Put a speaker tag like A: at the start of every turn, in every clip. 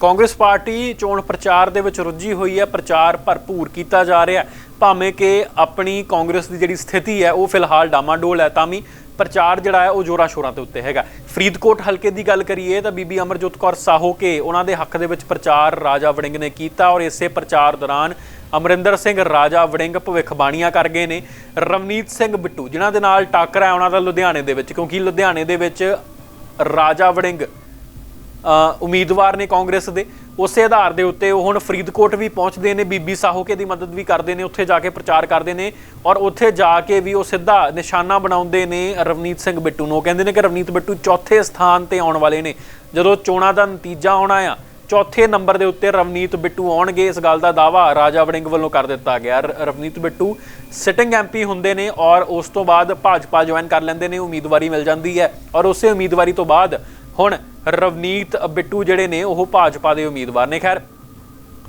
A: Congress party ਚੋਣ ਪ੍ਰਚਾਰ ਦੇ ਵਿੱਚ ਰੁੱਝੀ ਹੋਈ ਹੈ, ਪ੍ਰਚਾਰ ਭਰਪੂਰ ਕੀਤਾ ਜਾ ਰਿਹਾ ਹੈ। ਭਾਵੇਂ ਕਿ ਆਪਣੀ ਕਾਂਗਰਸ ਦੀ ਜਿਹੜੀ ਸਥਿਤੀ ਹੈ, ਉਹ ਫਿਲਹਾਲ ਡਾਮਾਡੋਲ ਹੈ, ਤਾਂ ਵੀ ਪ੍ਰਚਾਰ ਜਿਹੜਾ ਹੈ, ਉਹ ਜੋਰਾਂ ਸ਼ੋਰਾਂ ਦੇ ਉੱਤੇ ਹੈਗਾ। ਫਰੀਦਕੋਟ ਹਲਕੇ ਦੀ ਗੱਲ ਕਰੀਏ ਤਾਂ ਬੀਬੀ ਅਮਰਜੋਤ ਕੌਰ ਸਾਹੋ ਕੇ ਉਹਨਾਂ ਦੇ ਹੱਕ ਦੇ ਵਿੱਚ ਪ੍ਰਚਾਰ ਰਾਜਾ ਵੜਿੰਗ ਨੇ ਕੀਤਾ ਔਰ ਇਸੇ ਪ੍ਰਚਾਰ ਦੌਰਾਨ ਅਮਰਿੰਦਰ ਸਿੰਘ, ਰਾਜਾ ਵੜਿੰਗ ਭਵਿੱਖਬਾਣੀਆਂ ਕਰ ਗਏ ਨੇ। ਰਵਨੀਤ ਸਿੰਘ ਬਿੱਟੂ, ਜਿਨ੍ਹਾਂ ਦੇ ਨਾਲ ਟੱਕਰ ਹੈ ਉਹਨਾਂ ਦਾ ਲੁਧਿਆਣੇ ਦੇ ਵਿੱਚ, ਕਿਉਂਕਿ ਲੁਧਿਆਣੇ ਦੇ ਵਿੱਚ ਰਾਜਾ ਵੜਿੰਗ ਉਮੀਦਵਾਰ ਨੇ ਕਾਂਗਰਸ ਦੇ। ਉਸੇ ਆਧਾਰ ਦੇ ਉੱਤੇ ਉਹ ਹੁਣ ਫਰੀਦਕੋਟ ਵੀ ਪਹੁੰਚਦੇ ਨੇ, ਬੀਬੀ ਸਾਹੋਕੇ ਦੀ ਮਦਦ ਵੀ ਕਰਦੇ ਨੇ, ਉੱਥੇ ਜਾ ਕੇ ਪ੍ਰਚਾਰ ਕਰਦੇ ਨੇ ਔਰ ਉੱਥੇ ਜਾ ਕੇ ਵੀ ਉਹ ਸਿੱਧਾ ਨਿਸ਼ਾਨਾ ਬਣਾਉਂਦੇ ਨੇ ਰਵਨੀਤ ਸਿੰਘ ਬਿੱਟੂ ਨੂੰ। ਉਹ ਕਹਿੰਦੇ ਨੇ ਕਿ ਰਵਨੀਤ ਬਿੱਟੂ ਚੌਥੇ ਸਥਾਨ ਤੇ ਆਉਣ ਵਾਲੇ ਨੇ। ਜਦੋਂ ਚੋਣਾਂ ਦਾ ਨਤੀਜਾ ਆਉਣਾ ਆ ਚੌਥੇ ਨੰਬਰ ਦੇ ਉੱਤੇ ਰਵਨੀਤ ਬਿੱਟੂ ਆਉਣਗੇ। ਇਸ ਗੱਲ ਦਾ ਦਾਵਾ ਰਾਜਾ ਵੜਿੰਗ ਵੱਲੋਂ ਕਰ ਦਿੱਤਾ ਗਿਆ। ਰ- ਰਵਨੀਤ ਬਿੱਟੂ ਸਿਟਿੰਗ ਐਮਪੀ ਹੁੰਦੇ ਨੇ ਔਰ ਉਸ ਤੋਂ ਬਾਅਦ ਭਾਜਪਾ ਜੁਆਇਨ ਕਰ ਲੈਂਦੇ ਨੇ। ਉਮੀਦਵਾਰੀ ਮਿਲ ਜਾਂਦੀ ਹੈ ਔਰ ਉਸੇ ਉਮੀਦਵਾਰੀ ਤੋਂ ਬਾਅਦ ਹੁਣ ਰਵਨੀਤ ਬਿੱਟੂ ਜਿਹੜੇ ਨੇ, ਉਹ ਭਾਜਪਾ ਦੇ ਉਮੀਦਵਾਰ ਨੇ। ਖੈਰ,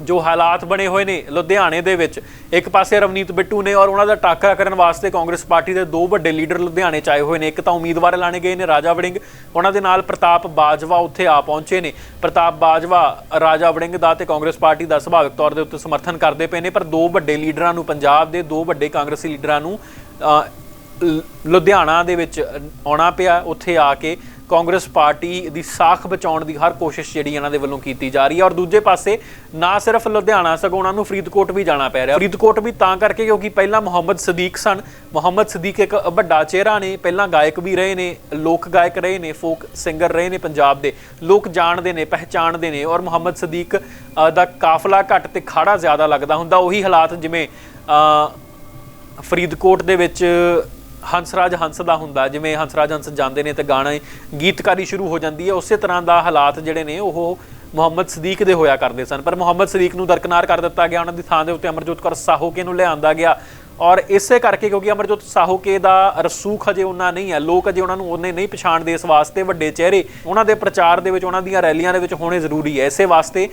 A: ਜੋ ਹਾਲਾਤ ਬਣੇ ਹੋਏ ਨੇ ਲੁਧਿਆਣੇ ਦੇ ਵਿੱਚ, ਇੱਕ ਪਾਸੇ ਰਵਨੀਤ ਬਿੱਟੂ ਨੇ ਔਰ ਉਹਨਾਂ ਦਾ ਟਾਕਰਾ ਕਰਨ ਵਾਸਤੇ ਕਾਂਗਰਸ ਪਾਰਟੀ ਦੇ ਦੋ ਵੱਡੇ ਲੀਡਰ ਲੁਧਿਆਣੇ ਚ ਆਏ ਹੋਏ ਨੇ। ਇੱਕ ਤਾਂ ਉਮੀਦਵਾਰ ਐਲਾਨੇ ਗਏ ਨੇ, ਰਾਜਾ ਵੜਿੰਗ। ਉਹਨਾਂ ਦੇ ਨਾਲ ਪ੍ਰਤਾਪ ਬਾਜਵਾ ਉੱਥੇ ਆ ਪਹੁੰਚੇ ਨੇ। ਪ੍ਰਤਾਪ ਬਾਜਵਾ, ਰਾਜਾ ਵੜਿੰਗ ਦਾ ਤੇ ਕਾਂਗਰਸ ਪਾਰਟੀ ਦਾ ਸੁਭਾਵਿਕ ਤੌਰ ਦੇ ਉੱਤੇ ਸਮਰਥਨ ਕਰਦੇ ਪਏ ਨੇ, ਪਰ ਦੋ ਵੱਡੇ ਲੀਡਰਾਂ ਨੂੰ, ਪੰਜਾਬ ਦੇ ਦੋ ਵੱਡੇ ਕਾਂਗਰਸੀ ਲੀਡਰਾਂ ਨੂੰ ਲ- ਲੁਧਿਆਣਾ ਦੇ ਵਿੱਚ ਆਉਣਾ ਪਿਆ, ਉੱਥੇ ਆ ਕੇ ਕਾਂਗਰਸ ਪਾਰਟੀ ਦੀ ਸਾਖ ਬਚਾਉਣ ਦੀ ਹਰ ਕੋਸ਼ਿਸ਼ ਜਿਹੜੀ ਇਹਨਾਂ ਦੇ ਵੱਲੋਂ ਕੀਤੀ ਜਾ ਰਹੀ ਹੈ। ਔਰ ਦੂਜੇ ਪਾਸੇ, ਨਾ ਸਿਰਫ ਲੁਧਿਆਣਾ ਸਗੋਂ ਉਹਨਾਂ ਨੂੰ ਫਰੀਦਕੋਟ ਵੀ ਜਾਣਾ ਪੈ ਰਿਹਾ। ਫਰੀਦਕੋਟ ਵੀ ਤਾਂ ਕਰਕੇ ਕਿਉਂਕਿ ਪਹਿਲਾਂ ਮੁਹੰਮਦ ਸਦੀਕ ਸਨ। ਮੁਹੰਮਦ ਸਦੀਕ ਇੱਕ ਵੱਡਾ ਚਿਹਰਾ ਨੇ। ਪਹਿਲਾਂ ਗਾਇਕ ਵੀ ਰਹੇ ਨੇ, ਲੋਕ ਗਾਇਕ ਰਹੇ ਨੇ, ਫੋਕ ਸਿੰਗਰ ਰਹੇ ਨੇ ਪੰਜਾਬ ਦੇ। ਲੋਕ ਜਾਣਦੇ ਨੇ, ਪਹਿਚਾਣਦੇ ਨੇ। ਔਰ ਮੁਹੰਮਦ ਸਦੀਕ ਦਾ ਕਾਫਲਾ ਘੱਟ ਤੇ ਖਾੜਾ ਜ਼ਿਆਦਾ ਲੱਗਦਾ ਹੁੰਦਾ। ਉਹੀ ਹਾਲਾਤ ਜਿਵੇਂ ਫਰੀਦਕੋਟ ਦੇ ਵਿੱਚ ਹੰਸਰਾਜ ਹੰਸ ਦਾ ਹੁੰਦਾ ਜਿਵੇਂ ਹੰਸਰਾਜ ਹੰਸ ਜਾਂਦੇ ਨੇ ਤੇ ਗਾਣਾ ਗੀਤਕਾਰੀ ਸ਼ੁਰੂ ਹੋ ਜਾਂਦੀ ਹੈ। ਉਸੇ ਤਰ੍ਹਾਂ ਦਾ ਹਾਲਾਤ ਜਿਹੜੇ ਨੇ ਉਹ ਮੁਹੰਮਦ ਸਦੀਕ ਦੇ ਹੋਇਆ ਕਰਦੇ ਸਨ। ਪਰ ਮੁਹੰਮਦ ਸਦੀਕ ਨੂੰ ਦਰਕਨਾਰ ਕਰ ਦਿੱਤਾ ਗਿਆ। ਉਹਨਾਂ ਦੀ ਥਾਂ ਦੇ ਉੱਤੇ ਅਮਰਜੋਤ ਕੌਰ ਸਾਹੋਕੇ ਨੂੰ ਲਿਆਂਦਾ ਗਿਆ। ਔਰ ਇਸੇ ਕਰਕੇ ਕਿਉਂਕਿ ਅਮਰਜੋਤ ਸਾਹੂਕੇ ਦਾ ਰਸੂਖ ਅਜੇ ਉਹਨਾਂ ਨਹੀਂ ਹੈ। ਲੋਕ ਅਜੇ ਉਹਨਾਂ ਨੂੰ ਉਹਨੇ ਨਹੀਂ ਪਛਾਣਦੇ ਇਸ ਵਾਸਤੇ ਵੱਡੇ ਚਿਹਰੇ। ਉਹਨਾਂ ਦੇ ਪ੍ਰਚਾਰ ਦੇ ਵਿੱਚ, ਉਹਨਾਂ ਦੀਆਂ ਰੈਲੀਆਂ ਦੇ ਵਿੱਚ ਹੋਣੇ ਜ਼ਰੂਰੀ ਹੈ। ਇਸੇ ਵਾਸਤੇ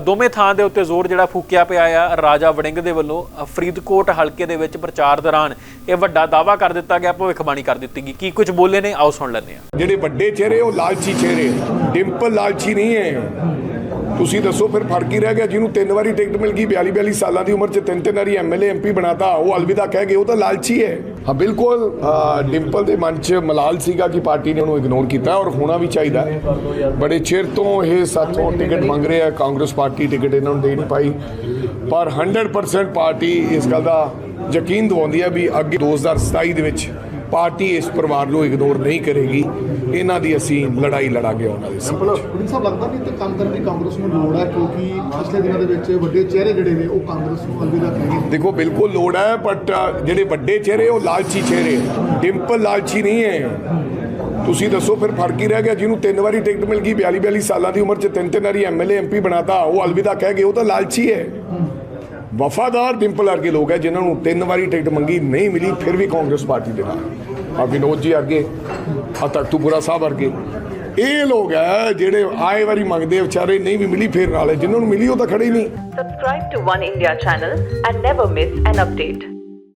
A: ਦੋਵੇਂ ਥਾਂ ਦੇ ਉੱਤੇ ਜ਼ੋਰ ਜਿਹੜਾ ਫੂਕਿਆ ਪਿਆ ਆ ਰਾਜਾ ਵੜਿੰਗ ਦੇ ਵੱਲੋਂ ਫਰੀਦਕੋਟ ਹਲਕੇ ਦੇ ਵਿੱਚ ਪ੍ਰਚਾਰ ਦੌਰਾਨ ਇਹ ਵੱਡਾ ਦਾਵਾ ਕਰ ਦਿੱਤਾ ਗਿਆ, ਭਵਿੱਖਬਾਣੀ ਕਰ ਦਿੱਤੀ ਗਈ। ਕੀ ਕੁਝ ਬੋਲੇ ਨੇ? ਆਓ ਸੁਣ ਲੈਂਦੇ ਹਾਂ।
B: ਜਿਹੜੇ ਵੱਡੇ ਚਿਹਰੇ, ਉਹ ਲਾਲਚੀ ਚਿਹਰੇ ਡਿੰਪਲ ਲਾਲਚੀ ਨਹੀਂ ਹੈ। ਤੁਸੀਂ ਦੱਸੋ, ਫਿਰ ਫ਼ਰਕ ਹੀ ਰਹਿ ਗਿਆ? ਜਿਹਨੂੰ ਤਿੰਨ ਵਾਰੀ ਟਿਕਟ ਮਿਲ ਗਈ 42 42 ਸਾਲਾਂ ਦੀ ਉਮਰ 'ਚ ਤਿੰਨ ਤਿੰਨ ਵਾਰੀ ਐਮਐਲਏ ਐਮਪੀ ਬਣਾਤਾ, ਉਹ ਅਲਵਿਦਾ ਕਹਿ ਗਏ, ਉਹ ਤਾਂ ਲਾਲਚੀ ਹੈ। ਹਾਂ, ਬਿਲਕੁਲ ਡਿੰਪਲ ਦੇ ਮਨ 'ਚ ਮਲਾਲ ਸੀਗਾ ਕਿ ਪਾਰਟੀ ਨੇ ਉਹਨੂੰ ਇਗਨੋਰ ਕੀਤਾ ਔਰ ਹੋਣਾ ਵੀ ਚਾਹੀਦਾ। ਬੜੇ ਚਿਰ ਤੋਂ ਇਹ ਸਾਥੋਂ ਟਿਕਟ ਮੰਗ ਰਹੇ ਆ ਕਾਂਗਰਸ ਪਾਰਟੀ ਟਿਕਟ ਇਹਨਾਂ ਨੂੰ ਦੇ ਨਹੀਂ ਪਾਈ। ਪਰ 100% ਪਾਰਟੀ ਇਸ ਗੱਲ ਦਾ ਯਕੀਨ ਦਿਵਾਉਂਦੀ ਹੈ ਵੀ ਅੱਗੇ 2027 ਦੇ ਵਿੱਚ ਪਾਰਟੀ ਇਸ ਪਰਿਵਾਰ ਨੂੰ ਇਗਨੋਰ ਨਹੀਂ ਕਰੇਗੀ। ਇਹਨਾਂ ਦੀ ਅਸੀਂ ਲੜਾਈ ਲੜਾਂਗੇ ਉਹਨਾਂ ਦੇ ਸਾਹਮਣੇ।
C: ਪੁਲਿਸ ਸਾਹਿਬ ਲੱਗਦਾ ਨਹੀਂ ਤੇ ਕੰਮ ਕਰਨ ਦੀ ਕਾਂਗਰਸ ਨੂੰ ਲੋੜ ਹੈ ਕਿਉਂਕਿ ਪਿਛਲੇ ਦਿਨਾਂ ਦੇ ਵਿੱਚ ਵੱਡੇ ਚਿਹਰੇ ਜਿਹੜੇ ਨੇ ਉਹ ਕਾਂਗਰਸ ਨੂੰ ਅਲਵਿਦਾ ਕਹਿ ਗਏ
B: ਦੇਖੋ ਬਿਲਕੁਲ ਲੋੜ ਹੈ ਬਟ ਜਿਹੜੇ ਵੱਡੇ ਚਿਹਰੇ ਉਹ ਲਾਲਚੀ ਚਿਹਰੇ। ਡਿੰਪਲ ਲਾਲਚੀ ਨਹੀਂ ਹੈ। ਤੁਸੀਂ ਦੱਸੋ ਫਿਰ ਫ਼ਰਕ ਹੀ ਰਹਿ ਗਿਆ? ਜਿਹਨੂੰ ਤਿੰਨ ਵਾਰੀ ਟਿਕਟ ਮਿਲ ਗਈ 42 42 ਸਾਲਾਂ ਦੀ ਉਮਰ 'ਚ ਤਿੰਨ ਤਿੰਨ ਵਾਰੀ ਐਮਐਲਏ ਐਮਪੀ ਬਣਾਤਾ ਉਹ ਅਲਵਿਦਾ ਕਹਿ ਗਏ ਉਹ ਤਾਂ ਲਾਲਚੀ ਹੈ। ਵਫਾਦਾਰ ਡਿੰਪਲ ਵਰਗੇ ਲੋਕ ਹੈ, ਜਿਨ੍ਹਾਂ ਨੂੰ ਤਿੰਨ ਵਾਰੀ ਟਿਕਟ ਮੰਗੀ, ਨਹੀਂ ਮਿਲੀ, ਫਿਰ ਵੀ ਕਾਂਗਰਸ ਪਾਰਟੀ ਦੇ ਨਾਲ। ਆ ਵਿਨੋਦ ਜੀ ਅੱਗੇ ਆ ਤਖਤੂਪੁਰਾ ਸਾਹਿਬ ਵਰਗੇ। ਇਹ ਲੋਕ ਹੈ, ਜਿਹੜੇ ਆਏ ਵਾਰੀ ਮੰਗਦੇ ਵਿਚਾਰੇ ਨਹੀਂ ਵੀ ਮਿਲੀ, ਫਿਰ ਨਾਲੇ ਜਿਨ੍ਹਾਂ ਨੂੰ ਮਿਲੀ, ਉਹ ਤਾਂ ਖੜੇ ਹੀ ਨਹੀਂ।
D: Subscribe to One India channel and never miss an update.